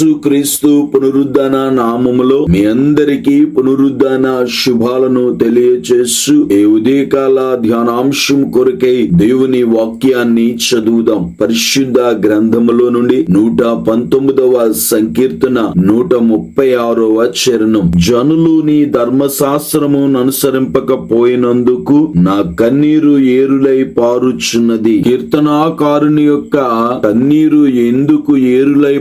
యేసుక్రీస్తు పునరుద్ధరణ నామములో మీ అందరికీ పునరుద్ధరణ శుభాలను తెలియచేస్తూ ఈ ఉదయకాల ధ్యానాంశం కొరకై దేవుని వాక్యాన్ని చదువుదాం. పరిశుద్ధ గ్రంథములో నుండి నూట పంతొమ్మిదవ సంకీర్తన నూట ముప్పై ఆరవ చరణం. జనులు నీ ధర్మశాస్త్రము అనుసరింపకపోయినందుకు నా కన్నీరు ఏరులై పారుచున్నది. కీర్తనాకారుని యొక్క కన్నీరు ఎందుకు ఏరులై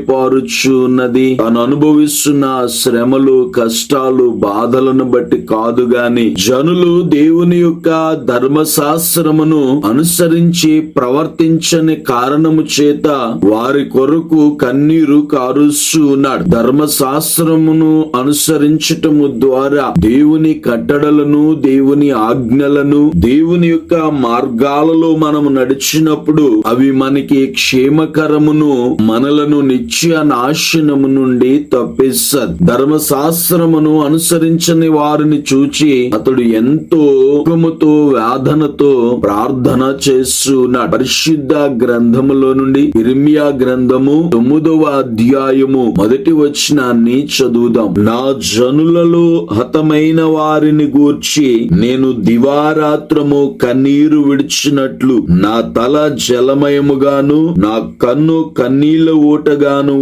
ఉన్నది. తాను అనుభవిస్తున్న శ్రమలు కష్టాలు బాధలను బట్టి కాదు గాని జనులు దేవుని యొక్క ధర్మశాస్త్రమును అనుసరించి ప్రవర్తించని కారణము చేత వారి కొరకు కన్నీరు కారుస్తూ ఉన్నాడు. ధర్మశాస్త్రమును అనుసరించటము ద్వారా దేవుని కట్టడలను దేవుని ఆజ్ఞలను దేవుని యొక్క మార్గాలలో మనము నడిచినప్పుడు అవి మనకి క్షేమకరమును మనలను నిత్య నాశనము నుండి తప్పిస్తది ధర్మశాస్త్రమును అనుసరించని వారిని చూచి అతడు ఎంతో దుఃఖముతో వేదనతో ప్రార్థన చేస్తున్నాడు. పరిశుద్ధ గ్రంథములో నుండి ఇర్మియా గ్రంథము తొమ్మిదవ అధ్యాయము మొదటి వచనాన్ని చదువుదాం. నా జనులలో హతమైన వారిని గూర్చి నేను దివారాత్రము కన్నీరు విడిచినట్లు నా తల జలమయముగాను నా కన్ను కన్నీళ్ళ ఊటగాను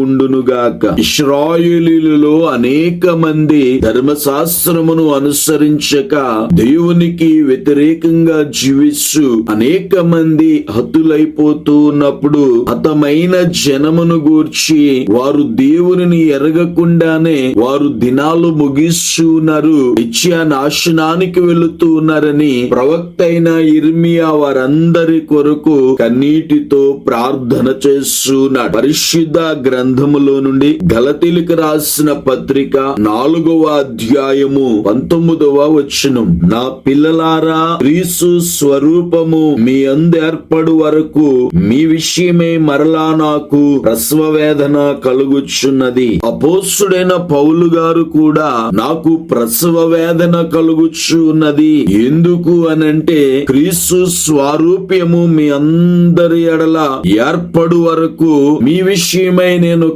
గాక. ఇస్రాయేలీలలో అనేక మంది ధర్మశాస్త్రమును అనుసరించక దేవునికి వ్యతిరేకంగా జీవిస్తూ అనేక మంది హతులైపోతూ ఉన్నప్పుడు హతమైన జనమును గూర్చి వారు దేవుని ఎరగకుండానే వారు దినాలు ముగిస్తున్నారు. నిత్య నాశనానికి వెళుతూ ఉన్నారని ప్రవక్త అయిన ఇర్మియా వారందరి కొరకు కన్నీటితో ప్రార్థన చేస్తున్నాడు. పరిశుద్ధ గ్రంథములో నుండి గలతీలకు రాసిన పత్రిక నాలుగవ అధ్యాయము పంతొమ్మిదవ వచనం. నా పిల్లలారా క్రీసు స్వరూపము మీ అందు ఏర్పడు వరకు మీ విషయమే మరలా నాకు ప్రసవ వేదన కలుగుచున్నది. అపోస్తుడైన పౌలు గారు కూడా నాకు ప్రసవ వేదన కలుగుచున్నది. ఎందుకు అనంటే క్రీస్తు స్వారూప్యము మీ అందరి ఎడల ఏర్పడు వరకు మీ విషయమై నేను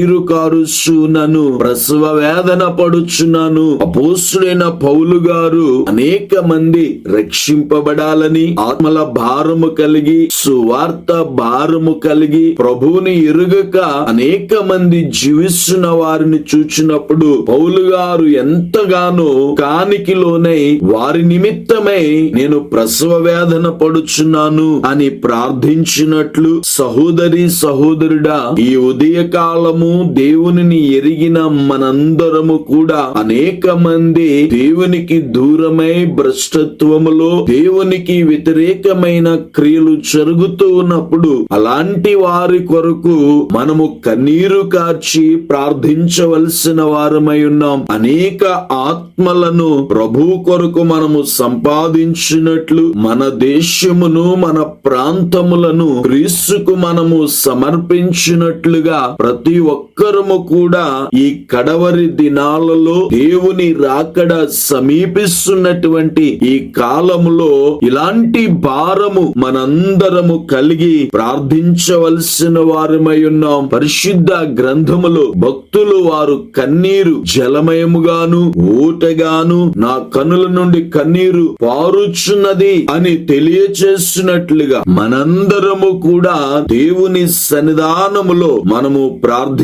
కన్నీరు కారుచున్నాను ప్రసవ వేదన పడుచున్నాను అపోసుడైన పౌలు గారు అనేక మంది రక్షింపబడాలని ఆత్మల భారము కలిగి సువార్త భారము కలిగి ప్రభువుని ఎరుగక అనేక మంది జీవిస్తున్న వారిని చూచినప్పుడు పౌలు గారు ఎంతగానో కానికిలోనై వారి నిమిత్తమై నేను ప్రసవ వేదన పడుచున్నాను అని ప్రార్థించినట్లు సహోదరి సహోదరుడా ఈ ఉదయ కాలము దేవునిని ఎరిగిన మనందరము కూడా అనేక మంది దేవునికి దూరమై భ్రష్టత్వములో దేవునికి వ్యతిరేకమైన క్రియలు జరుగుతూ ఉన్నప్పుడు అలాంటి వారి కొరకు మనము కన్నీరు కార్చి ప్రార్థించవలసిన వారమై ఉన్నాం. అనేక ఆత్మలను ప్రభు కొరకు మనము సంపాదించినట్లు మన దేశమును మన ప్రాంతములను క్రీస్తుకు మనము సమర్పించినట్లుగా ప్రతి ఒక్కరము కూడా ఈ కడవరి దినాలలో దేవుని రాకడ సమీపిస్తున్నటువంటి ఈ కాలములో ఇలాంటి భారము మనందరము కలిగి ప్రార్థించవలసిన వారమై ఉన్నాం. పరిశుద్ధ గ్రంథములో భక్తులు వారు కన్నీరు జలమయముగాను ఊటగాను నా కనుల నుండి కన్నీరు పారుచున్నది అని తెలియచేస్తున్నట్లుగా మనందరము కూడా దేవుని సన్నిధానములో మనము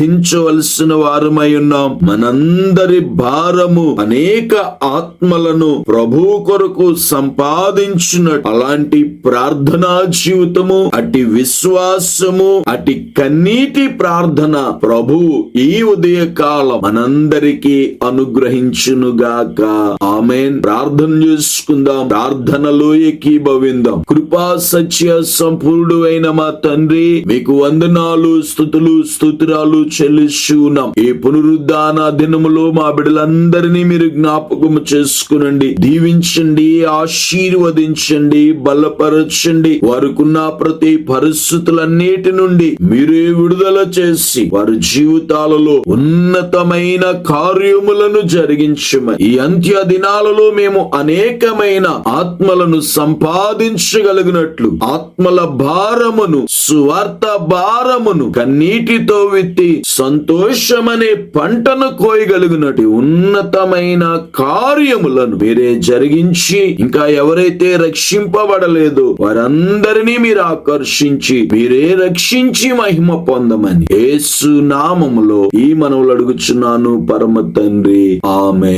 ప్రార్థించవలసిన వారమై ఉన్నాం. మనందరి భారము అనేక ఆత్మలను ప్రభు కొరకు సంపాదించిన అలాంటి ప్రార్థనా జీవితము అటి విశ్వాసము అటి కన్నీటి ప్రార్థన ప్రభు ఈ ఉదయ కాలం మనందరికీ అనుగ్రహించునుగాక. ఆమెన్. ప్రార్థన చేసుకుందాం. ప్రార్థనలో ఏకీభవిందాం కృపా సత్య సంపూర్ణుడు అయిన మా తండ్రి మీకు వందనాలు స్థుతులు స్తోత్రాలు చెల్లిస్తున్నాం. ఈ పునరుద్ధాన దినములో మా బిడ్డలందరినీ మీరు జ్ఞాపకం చేసుకునండి. దీవించండి ఆశీర్వదించండి బలపరచండి. వారికున్న ప్రతి పరిస్థితులన్నిటి నుండి మీరే విడుదల చేసి వారి జీవితాలలో ఉన్నతమైన కార్యములను జరిగించమని. ఈ అంత్య దినాలలో మేము అనేకమైన ఆత్మలను సంపాదించగలుగు. కలుగునట్లు ఆత్మల భారమును సువార్త భారమును కన్నీటితో విత్తి సంతోషమనే పంటను కోయగలుగునటి ఉన్నతమైన కార్యములను మీరే జరిగించి ఇంకా ఎవరైతే రక్షింపబడలేదో వారందరినీ మీరు ఆకర్షించి మీరే రక్షించి మహిమ పొందమని యేసు నామములో ఈ మనవులు అడుగుచున్నాను పరమ తండ్రి. ఆమె